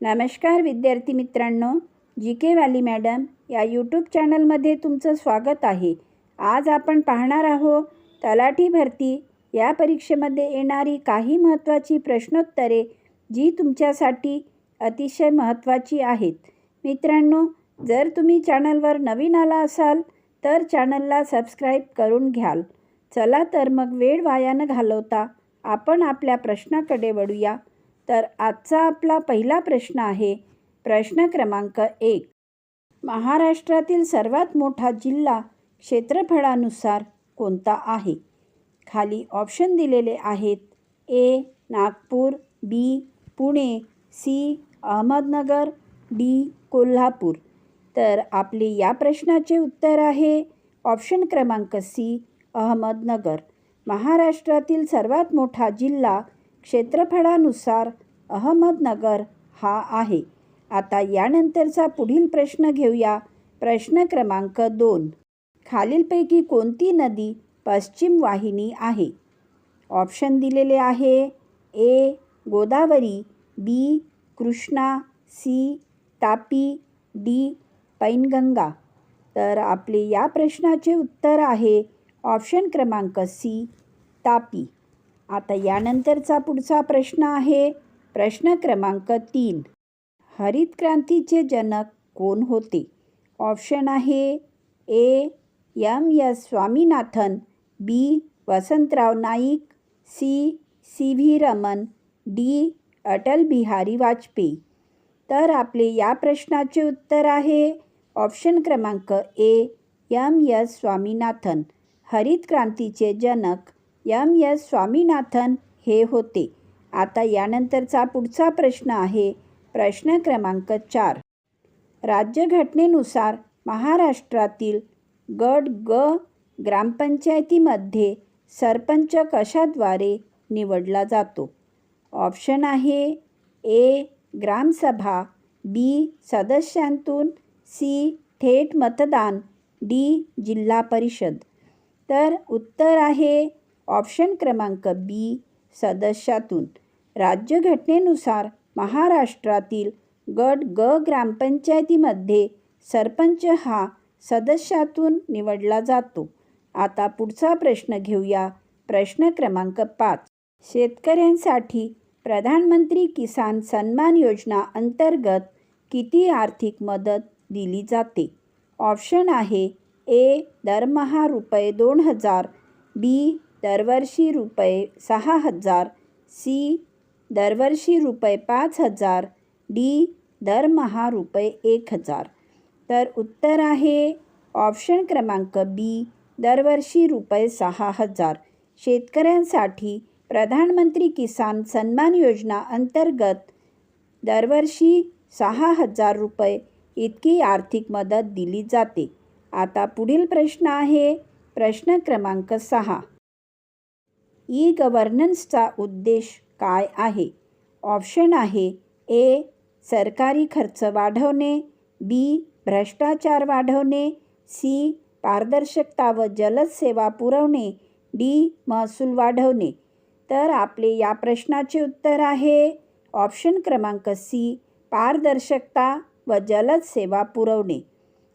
नमस्कार विद्यार्थी मित्रांनो जी के वाली मॅडम या यूट्यूब चॅनलमध्ये तुमचं स्वागत आहे. आज आपण पाहणार आहोत तलाठी भरती या परीक्षेमध्ये येणारी काही महत्त्वाची प्रश्नोत्तरे जी तुमच्यासाठी अतिशय महत्त्वाची आहेत. मित्रांनो जर तुम्ही चॅनलवर नवीन आला असाल तर चॅनलला सबस्क्राईब करून घ्याल. चला तर मग वेळ वायानं घालवता आपण आपल्या प्रश्नाकडे वळूया. तर आजचा आपला पहिला प्रश्न आहे प्रश्न क्रमांक एक. महाराष्ट्रातील सर्वात मोठा जिल्हा क्षेत्रफळानुसार कोणता आहे? खाली ऑप्शन दिलेले आहेत A Nagpur B Pune C Ahmednagar D Kolhapur. तर आपले या प्रश्नाचे उत्तर आहे ऑप्शन क्रमांक सी अहमदनगर. महाराष्ट्रातील सर्वात मोठा जिल्हा क्षेत्रफळानुसार अहमदनगर हा आहे. आता यानंतरचा पुढील प्रश्न घेऊया. प्रश्न क्रमांक दोन. खालीलपैकी कोणती नदी पश्चिम वाहिनी आहे? ऑप्शन दिलेले आहे A. Godavari B. Krishna C. Tapi D. Painganga. तर आपले या प्रश्नाचे उत्तर आहे ऑप्शन क्रमांक सी. तापी. आता यानंतरचा पुढचा प्रश्न आहे. प्रश्न क्रमांक तीन. हरित क्रांतीचे जनक कोण होते? ऑप्शन आहे A. M S. Swaminathan B. Vasantrao Naik C. C. V. Raman D. Atal Bihari Vajpayee. तर आपले या प्रश्नाचे उत्तर आहे. ऑप्शन क्रमांक ए. M S. स्वामीनाथन हरित क्रांतीचे जनक एम एस स्वामीनाथन हे होते. आता यानंतरचा पुढचा प्रश्न आहे. प्रश्न क्रमांक चार. राज्यघटनेनुसार महाराष्ट्रातील गट ग ग्रामपंचायतीमध्ये सरपंच कशाद्वारे निवडला जातो? ऑप्शन आहे ए. ग्रामसभा बी. सदस्यांतून सी. थेट मतदान डी. जिल्हा परिषद. तर उत्तर आहे ऑप्शन क्रमांक बी सदस्यातून. राज्यघटनेनुसार महाराष्ट्रातील गट ग ग्रामपंचायतीमध्ये सरपंच हा सदस्यातून निवडला जातो. आता पुढचा प्रश्न घेऊया. प्रश्न क्रमांक पाच. शेतकऱ्यांसाठी प्रधानमंत्री किसान सन्मान योजना अंतर्गत किती आर्थिक मदत दिली जाते? ऑप्शन आहे ए दरमहा रुपये दोन हजार बी दरवर्षी रुपये सहा हजार सी दरवर्षी रुपये पाच हजार डी दरमहा रुपये एक हजार. तर उत्तर आहे ऑप्शन क्रमांक बी दरवर्षी रुपये सहा हजार. शेतकऱ्यांसाठी प्रधानमंत्री किसान सन्मान योजना अंतर्गत दरवर्षी सहा हजार रुपये इतकी आर्थिक मदत दिली जाते. आता पुढील प्रश्न आहे प्रश्न क्रमांक सहा. ई गव्हर्नन्सचा उद्देश काय आहे? ऑप्शन आहे ए सरकारी खर्च वाढवणे बी भ्रष्टाचार वाढवणे सी पारदर्शकता व जलद सेवा पुरवणे डी महसूल वाढवणे. तर आपले या प्रश्नाचे उत्तर आहे ऑप्शन क्रमांक सी पारदर्शकता व जलद सेवा पुरवणे.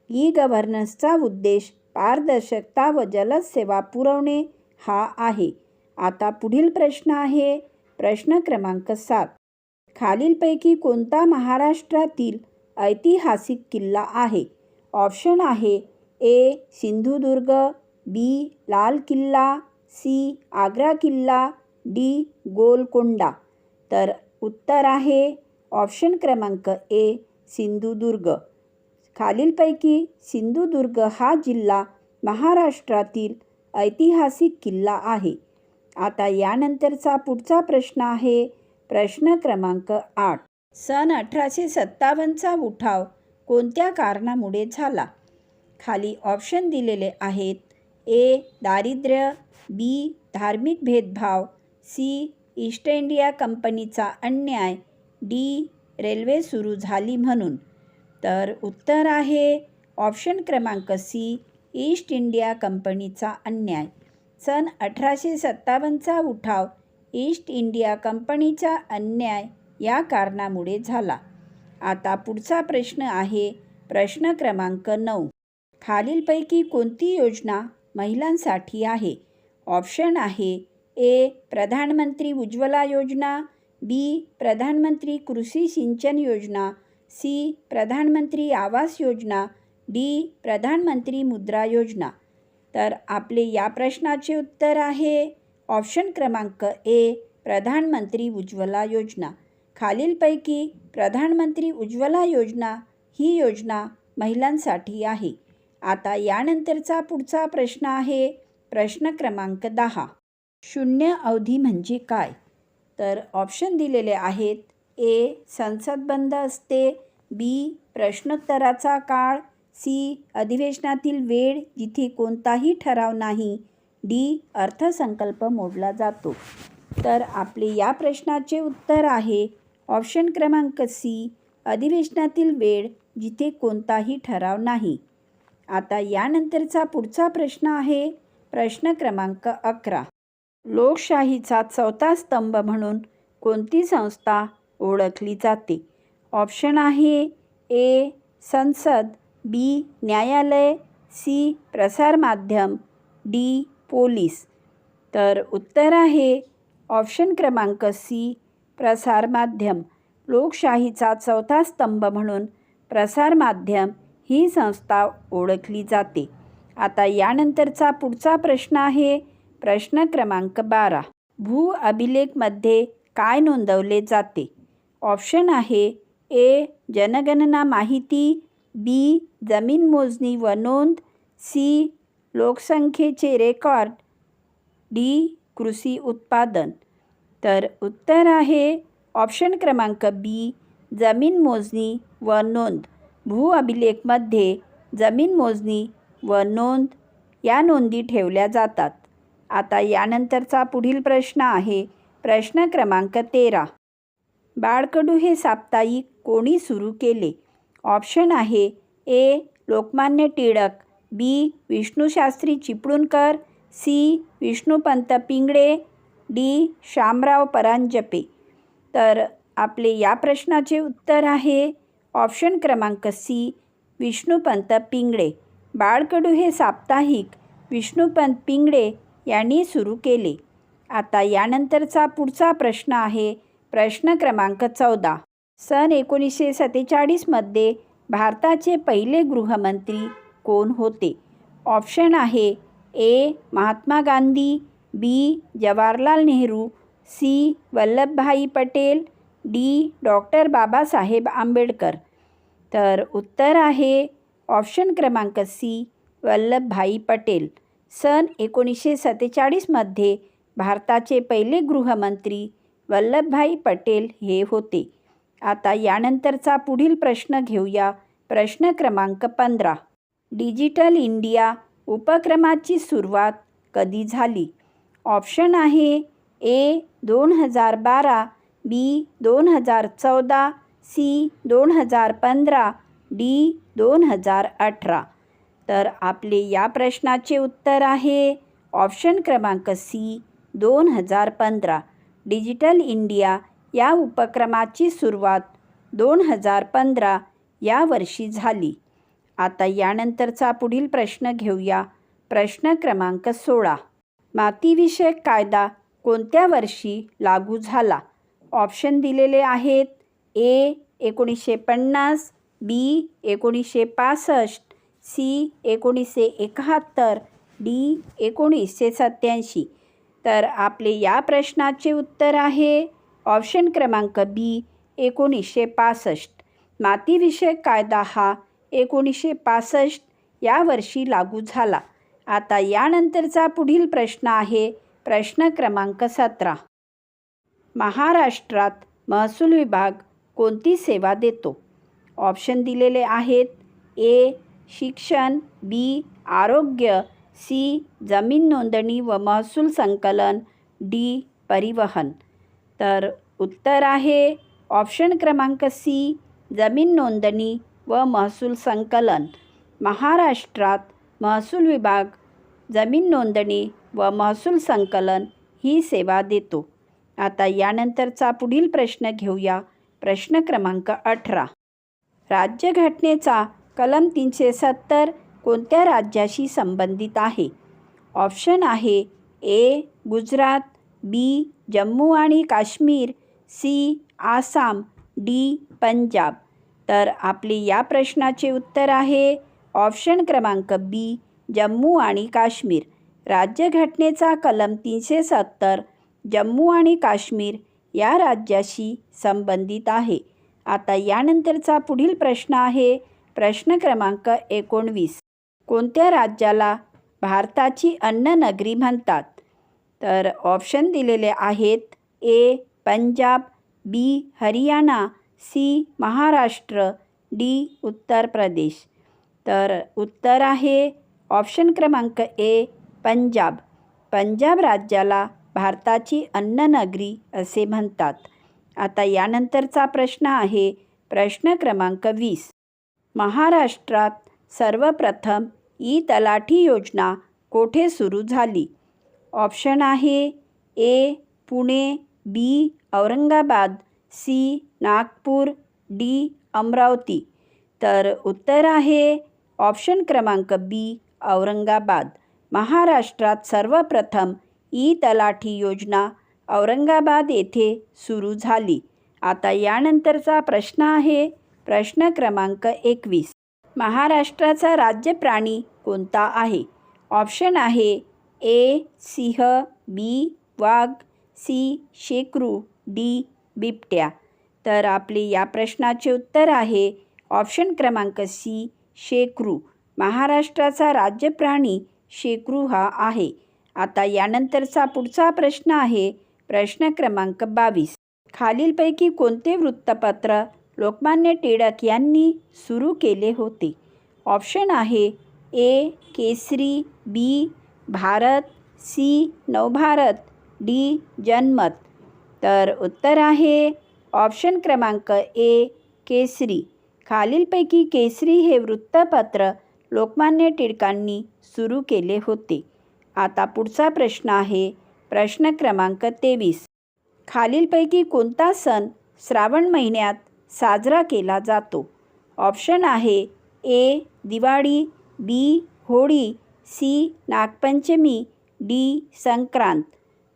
ई गव्हर्नन्सचा उद्देश पारदर्शकता व जलद सेवा पुरवणे हा आहे. आता पुढील प्रश्न आहे. प्रश्न क्रमांक सात. खालीलपैकी कोणता महाराष्ट्रातील ऐतिहासिक किल्ला आहे? ऑप्शन आहे ए. सिंधुदुर्ग बी. लाल किल्ला सी. आग्रा किल्ला डी. गोलकोंडा. तर उत्तर आहे ऑप्शन क्रमांक ए सिंधुदुर्ग. खालीलपैकी सिंधुदुर्ग हा जिल्हा महाराष्ट्रातील ऐतिहासिक किल्ला आहे. आता यानंतरचा पुढचा प्रश्न आहे. प्रश्न क्रमांक आठ. सन अठराशे सत्तावन्नचा उठाव कोणत्या कारणामुळे झाला? खाली ऑप्शन दिलेले आहेत. ए दारिद्र्य. बी धार्मिक भेदभाव. सी ईस्ट इंडिया कंपनीचा अन्याय. डी रेल्वे सुरू झाली म्हणून. तर उत्तर आहे. ऑप्शन क्रमांक सी ईस्ट इंडिया कंपनीचा अन्याय. सन अठराशे सत्तावन्नचा उठाव ईस्ट इंडिया कंपनीचा अन्याय या कारणामुळे झाला. आता पुढचा प्रश्न आहे प्रश्न क्रमांक नऊ. खालीलपैकी कोणती योजना महिलांसाठी आहे? ऑप्शन आहे ए प्रधानमंत्री उज्ज्वला योजना बी प्रधानमंत्री कृषी सिंचन योजना सी प्रधानमंत्री आवास योजना डी प्रधानमंत्री मुद्रा योजना. तर आपले या प्रश्नाचे उत्तर आहे ऑप्शन क्रमांक ए प्रधानमंत्री उज्ज्वला योजना. खालीलपैकी प्रधानमंत्री उज्ज्वला योजना ही योजना महिलांसाठी आहे. आता यानंतरचा पुढचा प्रश्न आहे प्रश्न क्रमांक दहा. शून्य अवधी म्हणजे काय? तर ऑप्शन दिलेले आहेत ए संसद बंद असते बी प्रश्नोत्तराचा काळ सी. अधिवेशनातील वेळ जिथे कोणताही ठराव नाही डी. अर्थसंकल्प मोडला जातो. तर आपले या प्रश्नाचे उत्तर आहे ऑप्शन क्रमांक सी. अधिवेशनातील वेळ जिथे कोणताही ठराव नाही. आता यानंतरचा पुढचा प्रश्न आहे प्रश्न क्रमांक अकरा. लोकशाहीचा चौथा स्तंभ म्हणून कोणती संस्था ओळखली जाते? ऑप्शन आहे ए. संसद बी. न्यायालय सी. प्रसारमाध्यम डी. पोलीस. तर उत्तर आहे ऑप्शन क्रमांक सी. प्रसारमाध्यम. लोकशाहीचा चौथा स्तंभ म्हणून प्रसारमाध्यम ही संस्था ओळखली जाते. आता यानंतरचा पुढचा प्रश्न आहे प्रश्न क्रमांक बारा. भू अभिलेखमध्ये काय नोंदवले जाते? ऑप्शन आहे ए. जनगणना माहिती बी जमीन मोजणी व नोंद. सी लोकसंख्येचे रेकॉर्ड. डी कृषी उत्पादन. तर उत्तर आहे ऑप्शन क्रमांक बी जमीन मोजणी व नोंद. भू अभिलेखमध्ये जमीन मोजणी व नोंद या नोंदी ठेवल्या जातात. आता यानंतरचा पुढील प्रश्न आहे. प्रश्न क्रमांक तेरा. बाळकडू हे साप्ताहिक कोणी सुरू केले? ऑप्शन आहे A Lokmanya Tilak B Vishnushastri Chiplunkar C Vishnupant Pingle D Shamrao Paranjape. तर आपले या प्रश्नाचे उत्तर आहे ऑप्शन क्रमांक सी विष्णुपंत पिंगळे. बाळकडू हे साप्ताहिक विष्णुपंत पिंगळे यांनी सुरू केले. आता यानंतरचा पुढचा प्रश्न आहे प्रश्न क्रमांक चौदा. सन एकोणीसशे सत्तेचाळीसमध्ये भारताचे पहिले गृहमंत्री कोण होते? ऑप्शन आहे A. Mahatma Gandhi B. Jawaharlal Nehru C. Vallabhbhai Patel D. Doctor Babasaheb Ambedkar. तर उत्तर आहे ऑप्शन क्रमांक सी. वल्लभभाई पटेल. सन एकोणीसशे सत्तेचाळीसमध्ये भारताचे पहिले गृहमंत्री वल्लभभाई पटेल हे होते. आता यानंतरचा पुढील प्रश्न घेऊया. प्रश्न क्रमांक पंधरा. डिजिटल इंडिया उपक्रमाची सुरुवात कधी झाली? ऑप्शन आहे ए दोन हजार बारा बी दोन हजार चौदा सी दोन हजार पंधरा डी दोन हजार अठरा. तर आपले या प्रश्नाचे उत्तर आहे ऑप्शन क्रमांक सी दोन हजार पंधरा. डिजिटल इंडिया या उपक्रमाची सुरुवात दोन हजार पंधरा या वर्षी झाली. आता यानंतरचा पुढील प्रश्न घेऊया. प्रश्न क्रमांक सोळा. मातीविषयक कायदा कोणत्या वर्षी लागू झाला? ऑप्शन दिलेले आहेत. ए एकोणीसशे पन्नास बी एकोणीसशे पासष्ट सी एकोणीसशे एकाहत्तर डी एकोणीसशे सत्याऐंशी तर आपले या प्रश्नाचे उत्तर आहे ऑप्शन क्रमांक बी एकोणीसशे पासष्ट. मातीविषयक कायदा हा एकोणीसशे पासष्ट या वर्षी लागू झाला. आता यानंतरचा पुढील प्रश्न आहे प्रश्न क्रमांक सतरा. महाराष्ट्रात महसूल विभाग कोणती सेवा देतो? ऑप्शन दिलेले आहेत ए शिक्षण बी आरोग्य सी जमीन नोंदणी व महसूल संकलन डी परिवहन. तर उत्तर आहे ऑप्शन क्रमांक सी जमीन नोंदणी व महसूल संकलन. महाराष्ट्रात महसूल विभाग जमीन नोंदणी व महसूल संकलन ही सेवा देतो. आता यानंतरचा पुढील प्रश्न घेऊया. प्रश्न क्रमांक अठरा. राज्यघटनेचा कलम तीनशे सत्तर कोणत्या राज्याशी संबंधित आहे? ऑप्शन आहे ए गुजरात बी जम्मू आणि काश्मीर सी आसाम डी पंजाब. तर आपली या प्रश्नाचे उत्तर आहे ऑप्शन क्रमांक बी जम्मू आणि काश्मीर. राज्यघटनेचा कलम तीनशे सत्तर जम्मू आणि काश्मीर या राज्याशी संबंधित आहे. आता यानंतरचा पुढील प्रश्न आहे प्रश्न क्रमांक एकोणवीस. कोणत्या राज्याला भारताची अन्ननगरी म्हणतात? तर ऑप्शन दिलेले आहेत A Punjab B Haryana C Maharashtra D Uttar Pradesh. तर उत्तर आहे ऑप्शन क्रमांक ए पंजाब. पंजाब राज्याला भारताची अन्ननगरी असे म्हणतात. आता यानंतरचा प्रश्न आहे प्रश्न क्रमांक वीस. महाराष्ट्रात सर्वप्रथम ई तलाठी योजना कोठे सुरू झाली? ऑप्शन आहे A Pune B Aurangabad C Nagpur D Amravati. तर उत्तर आहे ऑप्शन क्रमांक बी औरंगाबाद. महाराष्ट्रात सर्वप्रथम ई तलाठी योजना औरंगाबाद येथे सुरू झाली. आता यानंतरचा प्रश्न आहे प्रश्न क्रमांक एकवीस. महाराष्ट्राचा राज्य प्राणी कोणता आहे? ऑप्शन आहे ए सिंह बी वाघ सी शेकरू डी बिबट्या. तर आपले या प्रश्नाचे उत्तर आहे ऑप्शन क्रमांक सी शेकरू. महाराष्ट्राचा राज्य प्राणी शेकरू हा आहे. आता यानंतरचा पुढचा प्रश्न आहे प्रश्न क्रमांक बावीस. खालीलपैकी कोणते वृत्तपत्र लोकमान्य टिळक यांनी सुरू केले होते? ऑप्शन आहे A Kesari B Bharat C Navbharat D Janmat. तर उत्तर आहे ऑप्शन क्रमांक ए केसरी. खालीलपैकी केसरी हे वृत्तपत्र लोकमान्य टिळकांनी सुरू केले होते. आता पुढचा प्रश्न आहे प्रश्न क्रमांक तेवीस. खालीलपैकी कोणता सण श्रावण महिन्यात साजरा केला जातो? ऑप्शन आहे A Diwali B Holi C. Nagpanchami D. Sankrant.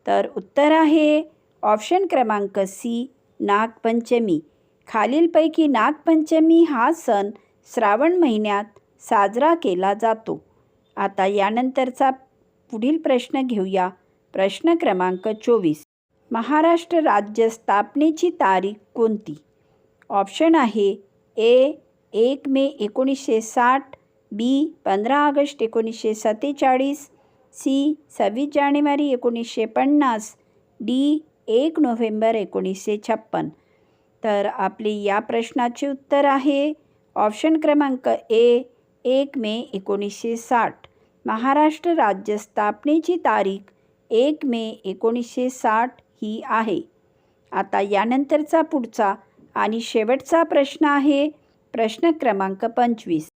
तर उत्तर आहे ऑप्शन क्रमांक सी. नागपंचमी. खालीलपैकी नागपंचमी हा सण श्रावण महिन्यात साजरा केला जातो. आता यानंतरचा पुढील प्रश्न घेऊया. प्रश्न क्रमांक चोवीस. महाराष्ट्र राज्य स्थापनेची तारीख कोणती? ऑप्शन आहे ए. एक मे एकोणीसशे साठ बी पंधरा ऑगस्ट एकोणीसशे सत्तेचाळीस सी सव्वीस जानेवारी एकोणीसशे पन्नास डी एक नोव्हेंबर एकोणीसशे छप्पन. तर आपली या प्रश्नाचे उत्तर आहे ऑप्शन क्रमांक ए एक मे एकोणीसशे साठ. महाराष्ट्र राज्य स्थापनेची तारीख एक मे एकोणीसशे साठ ही आहे. आता यानंतरचा पुढचा आणि शेवटचा प्रश्न आहे प्रश्न क्रमांक पंचवीस.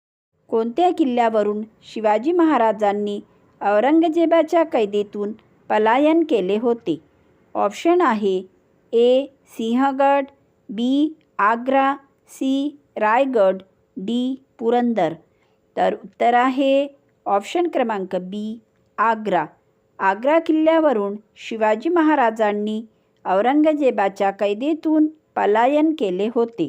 कोणत्या किल्ल्यावरून शिवाजी महाराजांनी औरंगजेबाच्या कैदेतून पलायन केले होते? ऑप्शन आहे A Sinhagad B Agra C Raigad D Purandar. तर उत्तर आहे ऑप्शन क्रमांक बी आग्रा. आग्रा किल्ल्यावरून शिवाजी महाराजांनी औरंगजेबाच्या कैदेतून पलायन केले होते.